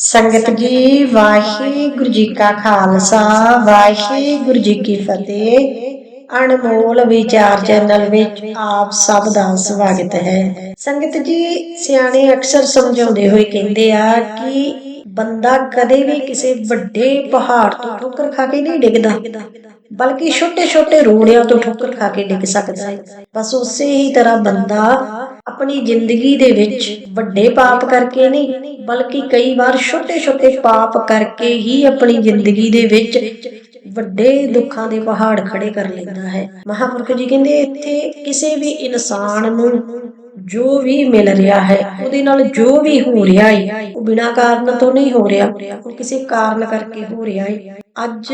ਸੰਗਤ ਜੀ ਵਾਹਿਗੁਰੂ ਜੀ ਕਾ ਖਾਲਸਾ, ਵਾਹਿਗੁਰੂ ਜੀ ਕੀ ਫਤਿਹ। ਅਨਮੋਲ ਵਿਚਾਰ ਚੈਨਲ ਵਿੱਚ ਆਪ ਸਭ ਦਾ ਸਵਾਗਤ ਹੈ। ਸੰਗਤ ਜੀ, ਸਿਆਣੇ ਅਕਸਰ ਸਮਝਾਉਂਦੇ ਹੋਏ ਕਹਿੰਦੇ ਆ ਕਿ ਬੰਦਾ ਕਦੇ ਵੀ ਕਿਸੇ ਵੱਡੇ ਪਹਾੜ ਤੋਂ ਠੋਕਰ ਖਾ ਕੇ ਨਹੀਂ ਡਿੱਗਦਾ। ਬਲਕਿ ਛੋਟੇ-ਛੋਟੇ ਰੋੜਿਆਂ ਤੋਂ ਠੋਕਰ ਖਾ ਕੇ ਡਿੱਗ ਸਕਦਾ ਹੈ ਬਸ ਉਸੇ ਹੀ ਤਰ੍ਹਾਂ ਬੰਦਾ ਆਪਣੀ ਜ਼ਿੰਦਗੀ ਦੇ ਵਿੱਚ ਵੱਡੇ ਪਾਪ ਕਰਕੇ ਨਹੀਂ, ਬਲਕਿ ਕਈ ਵਾਰ ਛੋਟੇ-ਛੋਟੇ ਪਾਪ ਕਰਕੇ ਹੀ ਆਪਣੀ ਜ਼ਿੰਦਗੀ ਦੇ ਵਿੱਚ ਵੱਡੇ ਦੁੱਖਾਂ ਦੇ ਪਹਾੜ ਖੜੇ ਕਰ ਲੈਂਦਾ ਹੈ। ਮਹਾਪੁਰਖ ਜੀ ਕਹਿੰਦੇ, ਇੱਥੇ ਕਿਸੇ ਵੀ ਇਨਸਾਨ ਨੂੰ ਜੋ ਵੀ ਮਿਲ ਰਿਹਾ ਹੈ, ਉਹਦੇ ਨਾਲ ਜੋ ਵੀ ਹੋ ਰਿਹਾ ਹੈ ਉਹ ਬਿਨਾਂ ਕਾਰਨ ਤੋਂ ਨਹੀਂ ਹੋ ਰਿਹਾ ਉਹ ਕਿਸੇ ਕਾਰਨ ਕਰਕੇ ਹੋ ਰਿਹਾ ਹੈ ਅੱਜ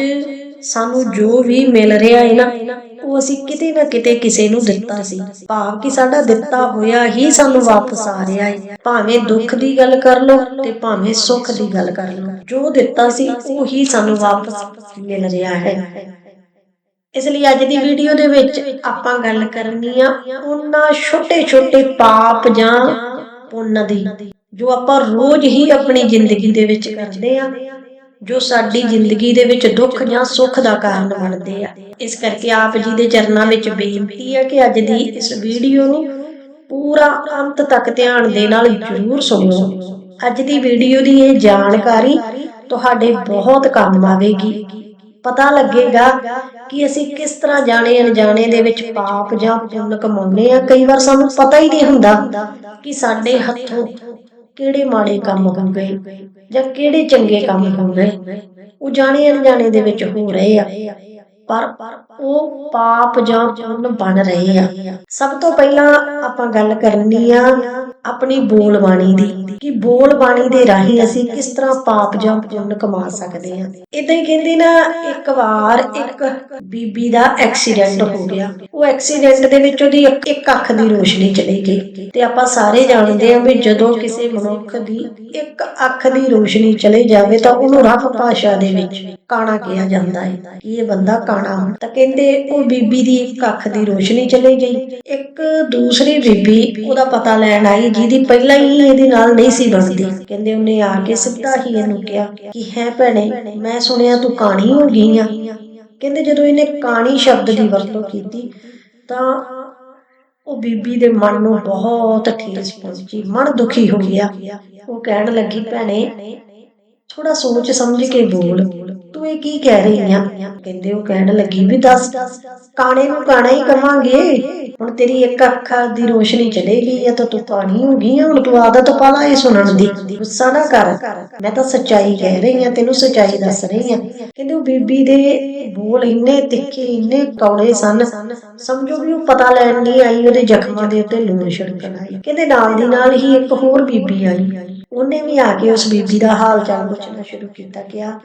ਸਾਨੂੰ ਜੋ ਵੀ ਮਿਲ ਰਿਹਾ ਹੈ ਨਾ, ਉਹ ਅਸੀਂ ਕਿਤੇ ਨਾ ਕਿਤੇ ਕਿਸੇ ਨੂੰ ਦਿੱਤਾ ਸੀ। ਭਾਵ ਕਿ ਸਾਡਾ ਦਿੱਤਾ ਹੋਇਆ ਹੀ ਸਾਨੂੰ ਵਾਪਸ ਆ ਰਿਹਾ ਹੈ ਭਾਵੇਂ ਦੁੱਖ ਦੀ ਗੱਲ ਕਰ ਲਓ ਤੇ ਭਾਵੇਂ ਸੁੱਖ ਦੀ ਗੱਲ ਕਰ ਲਓ, ਜੋ ਦਿੱਤਾ ਸੀ, ਉਹ ਹੀ ਸਾਨੂੰ ਵਾਪਸ ਮਿਲ ਰਿਹਾ ਹੈ। ਇਸ ਲਈ ਅੱਜ ਦੀ ਵੀਡੀਓ ਦੇ ਵਿੱਚ ਆਪਾਂ ਗੱਲ ਕਰਨੀ ਆ ਉਹਨਾਂ ਛੋਟੇ-ਛੋਟੇ ਪਾਪ ਜਾਂ ਪੁੰਨ ਦੀ, ਜੋ ਆਪਾਂ ਰੋਜ਼ ਹੀ ਆਪਣੀ ਜ਼ਿੰਦਗੀ ਦੇ ਵਿੱਚ ਕਰਦੇ ਆ, ਜੋ ਸਾਡੀ ਜ਼ਿੰਦਗੀ ਦੇ ਵਿੱਚ ਦੁੱਖ ਜਾਂ ਸੁੱਖ ਦਾ ਕਾਰਨ ਬਣਦੇ ਆ। ਇਸ ਕਰਕੇ ਆਪ ਜੀ ਦੇ ਚਰਨਾਂ ਵਿੱਚ ਬੇਨਤੀ ਹੈ ਕਿ ਅੱਜ ਦੀ ਇਸ ਵੀਡੀਓ ਨੂੰ ਪੂਰਾ ਅੰਤ ਤੱਕ ਧਿਆਨ ਦੇ ਨਾਲ ਜ਼ਰੂਰ ਸੁਣੋ। ਅੱਜ ਦੀ ਵੀਡੀਓ ਦੀ ਇਹ ਜਾਣਕਾਰੀ ਤੁਹਾਡੇ ਬਹੁਤ ਕੰਮ ਆਵੇਗੀ। ਪਤਾ ਲੱਗੇਗਾ ਕਿ ਅਸੀਂ ਕਿਸ ਤਰ੍ਹਾਂ ਜਾਣੇ ਅਣਜਾਣੇ ਦੇ ਵਿੱਚ ਪਾਪ ਜਾਂ ਪੁੰਨ ਕਮਾਉਂਦੇ ਆ ਕਈ ਵਾਰ ਸਾਨੂੰ ਪਤਾ ਹੀ ਨਹੀਂ ਹੁੰਦਾ ਕਿ ਸਾਡੇ ਹੱਥੋਂ ਕਿਹੜੇ ਮਾੜੇ ਕੰਮ ਹੋ ਗਏ ਜਾਂ ਕਿਹੜੇ ਚੰਗੇ ਕੰਮ ਹੋ ਗਏ। ਉਹ ਜਾਣੇ ਅਣਜਾਣੇ ਦੇ ਵਿੱਚ ਹੋ ਰਹੇ ਆ, ਪਰ ਉਹ ਪਾਪ ਜਾਂ ਪੁੰਨ ਬਣ ਰਹੇ ਆ। ਸਭ ਤੋਂ ਪਹਿਲਾਂ ਆਪਾਂ ਗੱਲ ਕਰਨੀ ਆ ਆਪਣੀ ਬੋਲ ਬਾਣੀ ਦੀ, ਕਿ ਬੋਲ ਬਾਣੀ ਦੇ ਰਾਹੀਂ ਅਸੀਂ ਕਿਸ ਤਰ੍ਹਾਂ ਪਾਪ ਜਾਂ ਪੁੰਨ ਕਮਾ ਸਕਦੇ ਹਾਂ। ਇਦਾਂ ਹੀ ਕਹਿੰਦੇ ਨਾ, ਇੱਕ ਵਾਰ ਇੱਕ ਬੀਬੀ ਦਾ ਐਕਸੀਡੈਂਟ ਹੋ ਗਿਆ। ਉਹ ਐਕਸੀਡੈਂਟ ਦੇ ਵਿੱਚ ਉਹਦੀ ਇੱਕ- ਅੱਖ ਦੀ ਰੋਸ਼ਨੀ ਚਲੀ ਗਈ ਤੇ ਆਪਾਂ ਸਾਰੇ ਜਾਣਦੇ ਹਾਂ ਵੀ ਜਦੋਂ ਕਿਸੇ ਮਨੁੱਖ ਦੀ ਇੱਕ ਅੱਖ ਦੀ ਰੋਸ਼ਨੀ ਚਲੇ ਜਾਵੇ ਤਾਂ ਉਹਨੂੰ ਰੱਬ ਭਾਸ਼ਾ ਦੇ ਵਿੱਚ ਕਾਣਾ ਕਿਹਾ ਜਾਂਦਾ ਹੈ ਇਹ ਬੰਦਾ ਕਾਣਾ ਹੁਣ ਤਾਂ ਕਹਿੰਦੇ ਉਹ ਬੀਬੀ ਦੀ ਇੱਕ ਅੱਖ ਦੀ ਰੋਸ਼ਨੀ ਚਲੀ ਗਈ। ਇੱਕ ਦੂਸਰੀ ਬੀਬੀ ਉਹਦਾ ਪਤਾ ਲੈਣ ਆਈ ਜਿਹਦੀ ਪਹਿਲਾਂ ਹੀ ਇਹਦੇ ਨਾਲ ਨਹੀਂ ਸੀ ਬਣਦੀ। ਕਹਿੰਦੇ ਉਹਨੇ ਆ ਕੇ ਸਿੱਧਾ ਹੀ ਇਹਨੂੰ ਕਿਹਾ ਕਿ ਹੈ ਭੈਣੇ ਮੈਂ ਸੁਣਿਆ ਤੂੰ ਕਾਣੀ ਹੋ ਗਈ ਆ ਕਹਿੰਦੇ ਜਦੋਂ ਇਹਨੇ ਕਾਣੀ ਸ਼ਬਦ ਦੀ ਵਰਤੋਂ ਕੀਤੀ ਤਾਂ ਉਹ ਬੀਬੀ ਦੇ ਮਨ ਨੂੰ ਬਹੁਤ ਠੇਸ ਪਹੁੰਚੀ। ਮਨ ਦੁਖੀ ਹੋ ਗਿਆ। ਉਹ ਕਹਿਣ ਲੱਗੀ ਭੈਣੇ ਥੋੜਾ ਸੋਚ ਸਮਝ ਕੇ ਬੋਲ। ਤੂੰ ਇਹ ਕੀ ਕਹਿ ਰਹੀ ਆ? ਕਹਿੰਦੇ ਉਹ ਕਹਿਣ ਲੱਗੀ ਵੀ ਦੱਸ, ਕਾਣੇ ਨੂੰ ਕਾਣਾ ਹੀ ਕਵਾਂਗੇ। ਹੁਣ ਤੇਰੀ ਇੱਕ ਅੱਖਾਂ ਦੀ ਰੋਸ਼ਨੀ ਚਲੇ ਗਈ ਆ ਤਾਂ ਤੂੰ ਕਾਣੀ ਹੋ ਗਈ ਆ, ਹੁਣ ਤੂੰ ਆਦਤ ਪਾ ਲਾ ਇਹ ਸੁਣਨ ਦੀ। ਗੁੱਸਾ ਨਾ ਕਰ। ਮੈਂ ਤਾਂ ਸੱਚਾਈ ਕਹਿ ਰਹੀ ਆ, ਤੈਨੂੰ ਸੱਚਾਈ ਦੱਸ ਰਹੀ ਆ। ਕਹਿੰਦੇ ਉਹ ਬੀਬੀ ਦੇ ਬੋਲ ਇੰਨੇ ਤਿੱਖੇ, ਇੰਨੇ ਕੌੜੇ ਸਨ। ਸਮਝੋ ਵੀ ਉਹ ਪਤਾ ਲੈਣ ਨਹੀਂ ਆਈ, ਉਹਦੇ ਜ਼ਖਮਾਂ ਦੇ ਉੱਤੇ ਲੂਣ ਛਿੜਕਣ ਆਈ। ਕਹਿੰਦੇ ਨਾਲ ਦੀ ਨਾਲ ਹੀ ਇੱਕ ਹੋਰ ਬੀਬੀ ਆਈ। ਉਹਨੇ ਵੀ ਆ ਕੇ ਉਸ ਬੀਬੀ ਦਾ ਹਾਲ ਚਾਲ ਪੁੱਛਣਾ ਸ਼ੁਰੂ ਕੀਤਾ, ਕਿਹਾ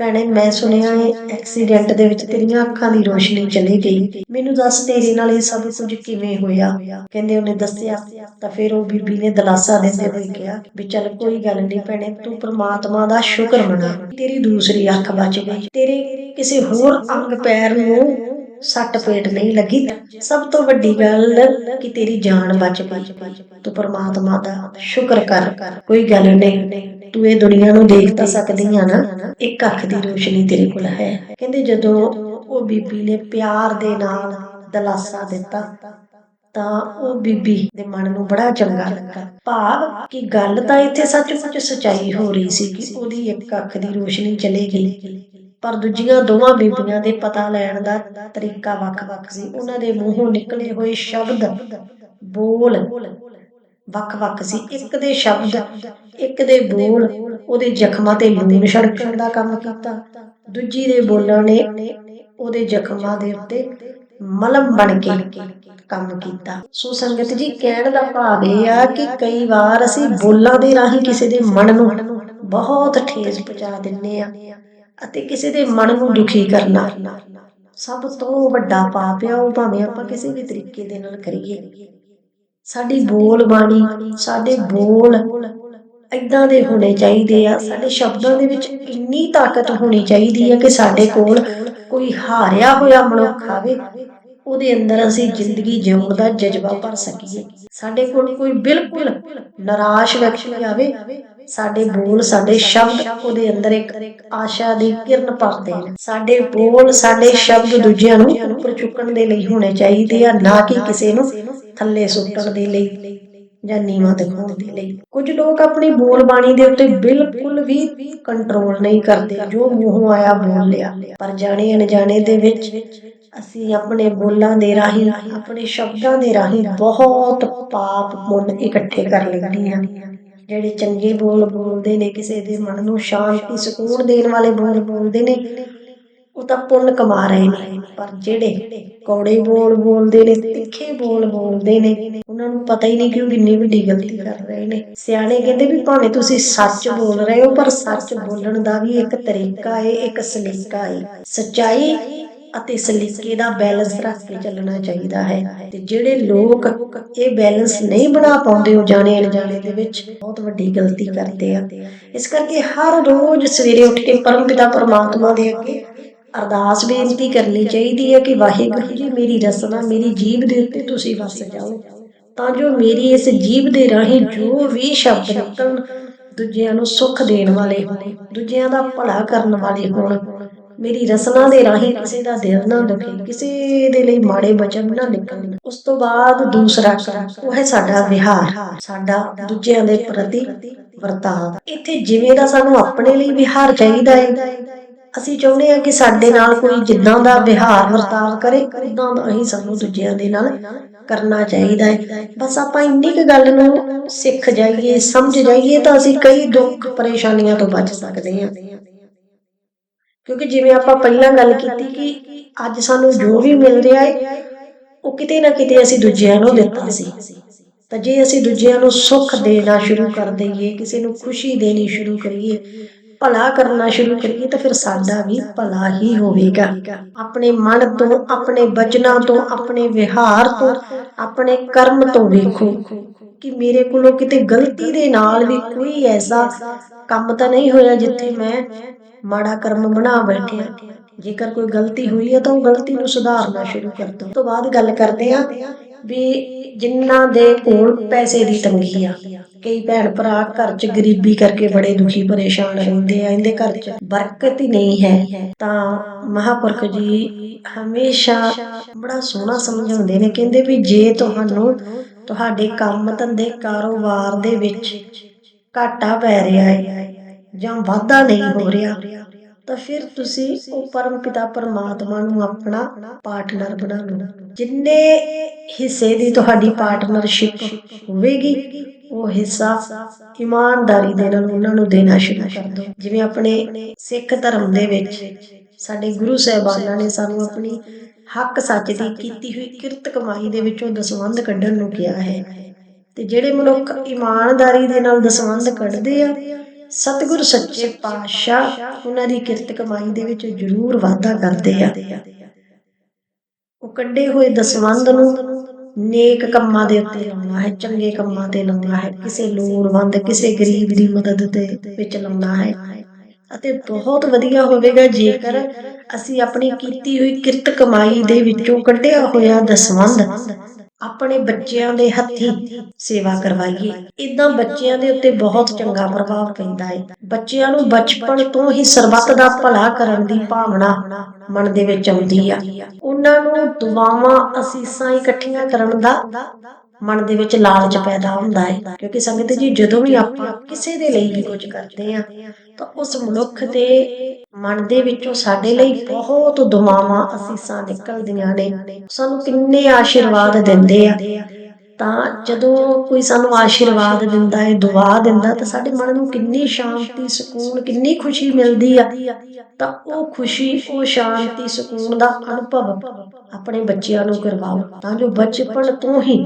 ਭੈਣੇ, ਮੈਂ ਸੁਣਿਆ ਹੈ ਐਕਸੀਡੈਂਟ ਦੇ ਵਿੱਚ ਤੇਰੀਆਂ ਅੱਖਾਂ ਦੀ ਰੋਸ਼ਨੀ ਚਲੀ ਗਈ। ਮੈਨੂੰ ਦੱਸ ਤੇਰੇ ਨਾਲ ਇਹ ਸਭ ਕੁਝ ਕਿਵੇਂ ਹੋਇਆ? ਕਹਿੰਦੇ ਉਹਨੇ ਦੱਸਿਆ, ਤਾਂ ਫਿਰ ਉਹ ਬੀਬੀ ਨੇ ਦਲਾਸਾ ਦਿੰਦੇ ਹੋਏ ਕਿਹਾ ਵੀ ਚੱਲ ਕੋਈ ਗੱਲ ਨਹੀਂ ਭੈਣੇ, ਤੂੰ ਪ੍ਰਮਾਤਮਾ ਦਾ ਸ਼ੁਕਰ ਮਨਾ। ਤੇਰੀ ਦੂਸਰੀ ਅੱਖ ਬਚ ਗਈ। ਤੇਰੇ ਕਿਸੇ ਹੋਰ ਅੰਗ ਪੈਰ ਨੂੰ ਸੱਟ ਪੇਟ ਨਹੀਂ ਲੱਗੀ। ਸਭ ਤੋਂ ਵੱਡੀ ਗੱਲ ਕਿ ਤੇਰੀ ਜਾਨ ਬਚ ਗਈ। ਤੂੰ ਪ੍ਰਮਾਤਮਾ ਦਾ ਸ਼ੁਕਰ ਕਰ। ਕੋਈ ਗੱਲ ਨਹੀਂ। ਤੂੰ ਇਹ ਦੁਨੀਆ ਨੂੰ ਦੇਖ ਤਾਂ ਸਕਦੀ ਆ ਨਾ। ਇੱਕ ਅੱਖ ਦੀ ਰੋਸ਼ਨੀ ਤੇਰੇ ਕੋਲ ਹੈ। ਕਹਿੰਦੇ ਜਦੋਂ ਉਹ ਬੀਬੀ ਨੇ ਪਿਆਰ ਦੇ ਨਾਲ ਦਲਾਸਾ ਦਿੱਤਾ ਤਾਂ ਉਹ ਬੀਬੀ ਦੇ ਮਨ ਨੂੰ ਬੜਾ ਚੰਗਾ ਲੱਗਾ। ਭਾਵ ਕਿ ਗੱਲ ਤਾਂ ਇੱਥੇ ਸੱਚਮੁੱਚ ਸਚਾਈ ਹੋ ਰਹੀ ਸੀ ਕਿ ਉਹਦੀ ਇੱਕ ਅੱਖ ਦੀ ਰੋਸ਼ਨੀ ਚਲੇ ਗਈ। ਪਰ ਦੂਜੀਆਂ ਦੋਵਾਂ ਬੀਬੀਆਂ ਦੇ ਪਤਾ ਲੈਣ ਦਾ ਤਰੀਕਾ ਵੱਖ-ਵੱਖ ਸੀ। ਉਹਨਾਂ ਦੇ ਮੂੰਹੋਂ ਨਿਕਲੇ ਹੋਏ ਸ਼ਬਦ ਬੋਲ ਵੱਖ-ਵੱਖ ਸੀ। ਇੱਕ ਦੇ ਸ਼ਬਦ ਇੱਕ ਦੇ ਬੋਲ ਉਹਦੇ ਜ਼ਖਮਾਂ ਤੇ ਲੂਣ ਛੜਕਣ ਦਾ ਕੰਮ ਕੀਤਾ। ਦੂਜੀ ਦੇ ਬੋਲਾਂ ਨੇ ਉਹਦੇ ਜ਼ਖਮਾਂ ਦੇ ਉੱਤੇ ਮਲਮ ਬਣ ਕੇ ਕੰਮ ਕੀਤਾ। ਸੋ ਸੰਗਤ ਜੀ ਕਹਿਣ ਦਾ ਭਾਵ ਇਹ ਆ ਕਿ ਕਈ ਵਾਰ ਅਸੀਂ ਬੋਲਾਂ ਦੇ ਰਾਹੀਂ ਕਿਸੇ ਦੇ ਮਨ ਨੂੰ ਬਹੁਤ ਠੇਸ ਪਹੁੰਚਾ ਦਿੰਨੇ ਆ ਅਤੇ ਕਿਸੇ ਦੇ ਮਨ ਨੂੰ ਦੁਖੀ ਕਰਨਾ। ਸਭ ਤੋਂ ਵੱਡਾ ਪਾਪ ਆ ਉਹ ਭਾਵੇਂ ਆਪਾਂ ਕਿਸੇ ਵੀ ਤਰੀਕੇ ਦੇ ਨਾਲ ਕਰੀਏ। ਸਾਡੀ ਬੋਲ ਬਾਣੀ, ਸਾਡੇ ਬੋਲ ਇਦਾਂ ਦੇ ਹੋਣੇ ਚਾਹੀਦੇ ਆ। ਸਾਡੇ ਸ਼ਬਦਾਂ ਦੇ ਵਿੱਚ ਇੰਨੀ ਤਾਕਤ ਹੋਣੀ ਚਾਹੀਦੀ ਹੈ ਕਿ ਸਾਡੇ ਕੋਲ ਕੋਈ ਹਾਰਿਆ ਹੋਇਆ ਮਨੁੱਖ ਆਵੇ, ਉਹਦੇ ਅੰਦਰ ਅਸੀਂ ਜ਼ਿੰਦਗੀ ਜਿਉਣ ਦਾ ਜਜ਼ਬਾ ਭਰ ਸਕੀਏ। ਸਾਡੇ ਕੋਲ ਕੋਈ ਬਿਲਕੁਲ ਨਿਰਾਸ਼ ਵਿਅਕਤੀ ਆਵੇ। ਸਾਡੇ ਬੋਲ, ਸਾਡੇ ਸ਼ਬਦ ਉਹਦੇ ਅੰਦਰ ਇੱਕ ਆਸ਼ਾ ਦੀ ਕਿਰਨ ਭਰਦੇ ਨੇ ਸਾਡੇ ਬੋਲ, ਸਾਡੇ ਸ਼ਬਦ ਦੂਜਿਆਂ ਨੂੰ ਉੱਪਰ ਚੁੱਕਣ ਦੇ ਲਈ ਹੋਣੇ ਚਾਹੀਦੇ ਆ, ਨਾ ਕਿ ਕਿਸੇ ਨੂੰ ਥੱਲੇ ਸੁੱਟਣ ਦੇ ਲਈ ਜਾਂ ਨੀਵਾਂ ਦਿਖਾਉਣ ਦੇ ਲਈ। ਕੁਝ ਲੋਕ ਆਪਣੀ ਬੋਲ ਬਾਣੀ ਦੇ ਉੱਤੇ ਬਿਲਕੁਲ ਵੀ ਕੰਟਰੋਲ ਨਹੀਂ ਕਰਦੇ। ਜੋ ਮੂੰਹੋਂ ਆਇਆ ਬੋਲ ਲਿਆ। ਪਰ ਜਾਣੇ ਅਣਜਾਣੇ ਦੇ ਵਿੱਚ ਅਸੀਂ ਆਪਣੇ ਬੋਲਾਂ ਦੇ ਰਾਹੀਂ ਆਪਣੇ ਸ਼ਬਦਾਂ ਦੇ ਰਾਹੀਂ ਬਹੁਤ ਪਾਪ ਪੁੰਨ ਇਕੱਠੇ ਕਰ ਲੈਂਦੇ ਹਾਂ। ਜਿਹੜੇ ਚੰਗੇ ਬੋਲ ਬੋਲਦੇ ਨੇ ਕਿਸੇ ਦੇ ਮਨ ਨੂੰ ਸ਼ਾਂਤੀ ਸਕੂਨ ਦੇਣ ਵਾਲੇ ਬੋਲ ਬੋਲਦੇ ਨੇ ਉਹ ਤਾਂ ਪੁੰਨ ਕਮਾ ਰਹੇ ਨੇ। ਪਰ ਜਿਹੜੇ ਕੌੜੇ ਬੋਲ ਬੋਲਦੇ ਨੇ, ਤਿੱਖੇ ਬੋਲ ਬੋਲਦੇ ਨੇ, ਉਹਨਾਂ ਨੂੰ ਪਤਾ ਹੀ ਨਹੀਂ ਕਿ ਉਹ ਕਿੰਨੀ ਵੱਡੀ ਗਲਤੀ ਕਰ ਰਹੇ ਨੇ। ਸਿਆਣੇ ਕਹਿੰਦੇ ਵੀ ਭਾਵੇਂ ਤੁਸੀਂ ਸੱਚ ਬੋਲ ਰਹੇ ਹੋ, ਪਰ ਸੱਚ ਬੋਲਣ ਦਾ ਵੀ ਇੱਕ ਤਰੀਕਾ ਹੈ, ਇੱਕ ਸਲੀਕਾ ਹੈ। ਸੱਚਾਈ ਅਤੇ ਸਲੀਕੇ ਦਾ ਬੈਲੈਂਸ ਰੱਖ ਕੇ ਚੱਲਣਾ ਚਾਹੀਦਾ ਹੈ। ਤੇ ਜਿਹੜੇ ਲੋਕ ਇਹ ਬੈਲੈਂਸ ਨਹੀਂ ਬਣਾ ਪਾਉਂਦੇ ਉਹ ਜਾਣੇ ਅਣਜਾਣੇ ਦੇ ਵਿੱਚ ਬਹੁਤ ਵੱਡੀ ਗਲਤੀ ਕਰਦੇ ਆ। ਇਸ ਕਰਕੇ ਹਰ ਰੋਜ਼ ਸਵੇਰੇ ਉੱਠ ਕੇ ਪਰਮ ਪਿਤਾ ਪਰਮਾਤਮਾ ਦੇ ਅੱਗੇ ਅਰਦਾਸ ਬੇਨਤੀ ਕਰਨੀ ਚਾਹੀਦੀ ਹੈ ਕਿ ਵਾਹਿਗੁਰੂ ਜੀ, ਮੇਰੀ ਰਸਨਾ, ਮੇਰੀ ਜੀਭ ਦੇ ਉੱਤੇ ਤੁਸੀਂ ਵਸ ਜਾਓ। ਤਾਂ ਜੋ ਮੇਰੀ ਇਸ ਜੀਭ ਦੇ ਰਾਹੀਂ ਜੋ ਵੀ ਸ਼ਬਦ ਨਿਕਲਣ, ਦੂਜਿਆਂ ਨੂੰ ਸੁੱਖ ਦੇਣ ਵਾਲੇ ਹੋਣ, ਦੂਜਿਆਂ ਦਾ ਭਲਾ ਕਰਨ ਵਾਲੇ ਹੋਣ, ਮੇਰੀ ਰਸਨਾ ਦੇ ਰਾਹੀਂ ਕਿਸੇ ਦਾ ਦਿਲ ਨਾ ਦੁਖੇ, ਕਿਸੇ ਦੇ ਲਈ ਮਾੜੇ ਬਚਨ ਨਾ ਨਿਕਲਣ। ਉਸ ਤੋਂ ਬਾਅਦ ਦੂਸਰਾ ਕਰਮ ਉਹ ਹੈ ਸਾਡਾ ਵਿਹਾਰ, ਸਾਡਾ ਦੂਜਿਆਂ ਦੇ ਪ੍ਰਤੀ ਵਰਤਾਅ। ਇੱਥੇ ਜਿਵੇਂ ਦਾ ਸਾਨੂੰ ਆਪਣੇ ਲਈ ਵਿਹਾਰ ਚਾਹੀਦਾ ਹੈ ਅਸੀਂ ਚਾਹੁੰਦੇ ਹਾਂ ਕਿ ਸਾਡੇ ਨਾਲ ਕੋਈ ਜਿੱਦਾਂ ਦਾ ਵਿਹਾਰ ਵਰਤਾਵ ਕਰੇ ਉਦਾਂ ਦਾ ਹੀ ਸਾਨੂੰ ਦੂਜਿਆਂ ਦੇ ਨਾਲ ਕਰਨਾ ਚਾਹੀਦਾ ਹੈ। ਬਸ ਆਪਾਂ ਇੰਨੀ ਕੁ ਗੱਲ ਨੂੰ ਸਿੱਖ ਜਾਈਏ ਸਮਝ ਜਾਈਏ ਤਾਂ ਅਸੀਂ ਕਈ ਦੁੱਖ ਪਰੇਸ਼ਾਨੀਆਂ ਤੋਂ ਬਚ ਸਕਦੇ ਹਾਂ। ਕਿਉਂਕਿ ਜਿਵੇਂ ਆਪਾਂ ਪਹਿਲਾਂ ਗੱਲ ਕੀਤੀ ਕਿ ਅੱਜ ਸਾਨੂੰ ਜੋ ਵੀ ਮਿਲ ਰਿਹਾ ਹੈ ਉਹ ਕਿਤੇ ਨਾ ਕਿਤੇ ਅਸੀਂ ਦੂਜਿਆਂ ਨੂੰ ਦਿੱਤਾ ਸੀ। ਤਾਂ ਜੇ ਅਸੀਂ ਦੂਜਿਆਂ ਨੂੰ ਸੁੱਖ ਦੇਣਾ ਸ਼ੁਰੂ ਕਰ ਦਈਏ ਕਿਸੇ ਨੂੰ ਖੁਸ਼ੀ ਦੇਣੀ ਸ਼ੁਰੂ ਕਰੀਏ ਭਲਾ ਕਰਨਾ ਸ਼ੁਰੂ ਕਰੀਏ ਤਾਂ ਫਿਰ ਸਾਡਾ ਵੀ ਭਲਾ ਹੀ ਹੋਵੇਗਾ। ਆਪਣੇ ਮਨ ਤੋਂ, ਆਪਣੇ ਬਚਨਾਂ ਤੋਂ, ਆਪਣੇ ਵਿਹਾਰ ਤੋਂ, ਆਪਣੇ ਕਰਮ ਤੋਂ ਵੇਖੋ ਕਿ ਮੇਰੇ ਕੋਲੋਂ ਕਿਤੇ ਗਲਤੀ ਦੇ ਨਾਲ ਵੀ ਕੋਈ ਐਸਾ ਕੰਮ ਤਾਂ ਨਹੀਂ ਹੋਇਆ ਜਿੱਥੇ ਮੈਂ ਮਾੜਾ ਕਰਮ ਬਣਾ ਬੈਠਿਆ। ਜੇਕਰ ਕੋਈ ਗਲਤੀ ਹੋਈ ਹੈ ਤਾਂ ਉਹ ਗਲਤੀ ਨੂੰ ਸੁਧਾਰਨਾ ਸ਼ੁਰੂ ਕਰ ਦੋ। ਤੋਂ ਬਾਅਦ ਗੱਲ ਕਰਦੇ ਆ ਵੀ ਜਿਨ੍ਹਾਂ ਦੇ ਕੋਲ ਪੈਸੇ ਦੀ ਤੰਗੀ ਆ ਕਈ ਭੈਣ ਭਰਾ ਘਰ 'ਚ ਗਰੀਬੀ ਕਰਕੇ ਬੜੇ ਦੁਖੀ, ਪਰੇਸ਼ਾਨ ਰਹਿੰਦੇ ਆ, ਇਹਦੇ ਘਰ 'ਚ ਬਰਕਤ ਹੀ ਨਹੀਂ ਹੈ। ਤਾਂ ਮਹਾਪੁਰਖ ਜੀ ਹਮੇਸ਼ਾ ਬੜਾ ਸੋਹਣਾ ਸਮਝਾਉਂਦੇ ਨੇ, ਕਹਿੰਦੇ ਵੀ ਜੇ ਤੁਹਾਨੂੰ ਤੁਹਾਡੇ ਕੰਮ ਧੰਦੇ ਕਾਰੋਬਾਰ ਦੇ ਵਿੱਚ ਘਾਟਾ ਪੈ ਰਿਹਾ ਹੈ ਜਾਂ ਵਾਧਾ ਨਹੀਂ ਹੋ ਰਿਹਾ, ਤਾਂ ਫਿਰ ਤੁਸੀਂ ਉਹ ਪਰਮ ਪਿਤਾ ਪਰਮਾਤਮਾ ਨੂੰ ਆਪਣਾ ਪਾਰਟਨਰ ਬਣਾ ਲਓ। ਜਿੰਨੇ ਹਿੱਸੇ ਦੀ ਤੁਹਾਡੀ ਪਾਰਟਨਰਸ਼ਿਪ ਹੋਵੇਗੀ ਉਹ ਹਿੱਸਾ ਇਮਾਨਦਾਰੀ ਦੇ ਨਾਲ ਉਹਨਾਂ ਨੂੰ ਦੇਣਾ ਸ਼ੁਰੂ ਕਰ ਦਿਓ ਜਿਵੇਂ ਆਪਣੇ ਸਿੱਖ ਧਰਮ ਦੇ ਵਿੱਚ ਸਾਡੇ ਗੁਰੂ ਸਾਹਿਬਾਨਾਂ ਨੇ ਸਾਨੂੰ ਆਪਣੀ ਹੱਕ ਸੱਚ ਦੀ ਕੀਤੀ ਹੋਈ ਕਿਰਤ ਕਮਾਈ ਦੇ ਵਿੱਚੋਂ ਦਸਵੰਧ ਕੱਢਣ ਨੂੰ ਕਿਹਾ ਹੈ। ਤੇ ਜਿਹੜੇ ਮਨੁੱਖ ਇਮਾਨਦਾਰੀ ਦੇ ਨਾਲ ਦਸਵੰਧ ਕੱਢਦੇ ਆ, ਸਤਿਗੁਰ ਸੱਚੇ ਪਾਤਸ਼ਾਹ ਉਹਨਾਂ ਦੀ ਕਿਰਤ ਕਮਾਈ ਦੇ ਵਿੱਚ ਜ਼ਰੂਰ ਵਾਧਾ ਕਰਦੇ ਆ। ਉਹ ਕੱਢੇ ਹੋਏ ਦਸਵੰਧ ਨੂੰ ਨੇਕ ਕੰਮਾਂ ਦੇ ਉੱਤੇ ਲਾਉਣਾ ਹੈ, ਚੰਗੇ ਕੰਮਾਂ ਤੇ ਲਾਉਣਾ ਹੈ, ਕਿਸੇ ਲੋੜਵੰਦ, ਕਿਸੇ ਗਰੀਬ ਦੀ ਮਦਦ ਦੇ ਵਿੱਚ ਲਾਉਣਾ ਹੈ। ਅਤੇ ਬਹੁਤ ਵਧੀਆ ਹੋਵੇਗਾ ਜੇਕਰ ਅਸੀਂ ਆਪਣੀ ਕੀਤੀ ਹੋਈ ਕਿਰਤ ਕਮਾਈ ਦੇ ਵਿੱਚੋਂ ਕੱਢਿਆ ਹੋਇਆ ਦਸਵੰਧ ਆਪਣੇ ਬੱਚਿਆਂ ਦੇ ਹੱਥੀਂ ਸੇਵਾ ਕਰਵਾਈਏ। ਇਦਾਂ ਬੱਚਿਆਂ ਦੇ ਉੱਤੇ ਬਹੁਤ ਚੰਗਾ ਪ੍ਰਭਾਵ ਪੈਂਦਾ ਹੈ ਬੱਚਿਆਂ ਨੂੰ ਬਚਪਨ ਤੋਂ ਹੀ ਸਰਬੱਤ ਦਾ ਭਲਾ ਕਰਨ ਦੀ ਭਾਵਨਾ ਮਨ ਦੇ ਵਿੱਚ ਆਉਂਦੀ ਆ। ਉਹਨਾਂ ਨੂੰ ਦੁਆਵਾਂ, ਅਸੀਸਾਂ ਇਕੱਠੀਆਂ ਕਰਨ ਦਾ ਮਨ ਦੇ ਵਿੱਚ ਲਾਲਚ ਪੈਦਾ ਹੁੰਦਾ ਹੈ। ਕਿਉਂਕਿ ਸੰਗਤ ਜੀ ਜਦੋਂ ਵੀ ਆਪਾਂ ਕਿਸੇ ਦੇ ਲਈ ਵੀ ਕੁਝ ਕਰਦੇ ਆ ਤਾਂ ਉਸ ਮਨੁੱਖ ਦੇ ਮਨ ਦੇ ਵਿੱਚੋਂ ਸਾਡੇ ਲਈ ਬਹੁਤ ਦੁਆਵਾਂ ਅਸੀਸਾਂ ਨਿਕਲਦੀਆਂ ਨੇ। ਸਾਨੂੰ ਕਿੰਨੇ ਆਸ਼ੀਰਵਾਦ ਦਿੰਦੇ ਆ। ਤਾਂ ਜਦੋਂ ਕੋਈ ਸਾਨੂੰ ਆਸ਼ੀਰਵਾਦ ਦਿੰਦਾ ਹੈ, ਦੁਆ ਦਿੰਦਾ, ਤਾਂ ਸਾਡੇ ਮਨ ਨੂੰ ਕਿੰਨੀ ਸ਼ਾਂਤੀ, ਸਕੂਨ, ਕਿੰਨੀ ਖੁਸ਼ੀ ਮਿਲਦੀ ਆ। ਤਾਂ ਉਹ ਖੁਸ਼ੀ, ਉਹ ਸ਼ਾਂਤੀ, ਸਕੂਨ ਦਾ ਅਨੁਭਵ ਆਪਣੇ ਬੱਚਿਆਂ ਨੂੰ ਕਰਵਾਓ। ਤਾਂ ਜੋ ਬਚਪਨ ਤੋਂ ਹੀ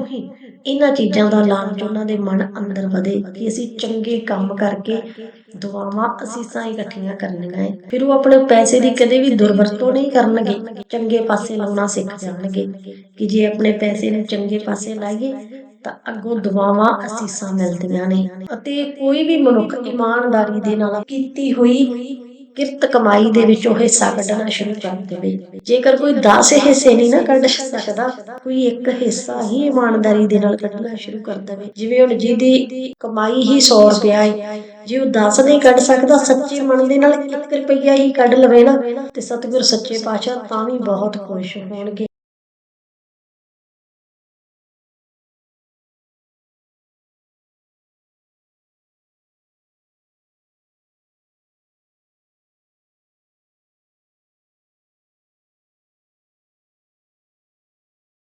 ਇਹਨਾਂ ਚੀਜ਼ਾਂ ਦਾ ਲਾਲਚ ਉਹਨਾਂ ਦੇ ਮਨ ਅੰਦਰ ਵਧੇ ਕਿ ਅਸੀਂ ਚੰਗੇ ਕੰਮ ਕਰਕੇ ਦੁਆਵਾਂ ਅਸੀਸਾਂ ਇਕੱਠੀਆਂ ਕਰਨੀਆਂ ਹੈ ਫਿਰ ਉਹ ਆਪਣੇ ਪੈਸੇ ਦੀ ਕਦੇ ਵੀ ਦੁਰਵਰਤੋਂ ਨਹੀਂ ਕਰਨਗੇ, ਚੰਗੇ ਪਾਸੇ ਲਾਉਣਾ ਸਿੱਖ ਜਾਣਗੇ। ਕਿ ਜੇ ਆਪਣੇ ਪੈਸੇ ਨੂੰ ਚੰਗੇ ਪਾਸੇ ਲਾਈਏ, ਤਾਂ ਅੱਗੋਂ ਦੁਆਵਾਂ ਅਸੀਸਾਂ ਮਿਲਦੀਆਂ ਨੇ। ਅਤੇ ਕੋਈ ਵੀ ਮਨੁੱਖ ਇਮਾਨਦਾਰੀ ਦੇ ਨਾਲ ਕੀਤੀ ਹੋਈ ਕਿਰਤ ਕਮਾਈ ਦੇ ਵਿੱਚੋਂ ਹਿੱਸਾ ਕੱਢਣਾ ਸ਼ੁਰੂ ਕਰ ਦੇਵੇ। ਜੇਕਰ ਕੋਈ 10 ਹਿੱਸੇ ਨਹੀਂ ਨਾ ਕੱਢ ਸਕਦਾ ਕੋਈ ਇੱਕ ਹਿੱਸਾ ਹੀ ਇਮਾਨਦਾਰੀ ਦੇ ਨਾਲ ਕੱਢਣਾ ਸ਼ੁਰੂ ਕਰ ਦੇਵੇ। ਜਿਵੇਂ ਹੁਣ ਜਿਹਦੀ ਕਮਾਈ ਹੀ 100 ਰੁਪਿਆ ਹੈ ਜੇ ਉਹ 10 ਨਹੀਂ ਕੱਢ ਸਕਦਾ, ਸੱਚੇ ਮਨ ਦੇ ਨਾਲ 1 ਰੁਪਈਆ ਹੀ ਕੱਢ ਲਵੇ ਨਾ, ਤੇ ਸਤਿਗੁਰ ਸੱਚੇ ਪਾਤਸ਼ਾਹ ਤਾਂ ਵੀ ਬਹੁਤ ਖੁਸ਼ ਹੋਣਗੇ।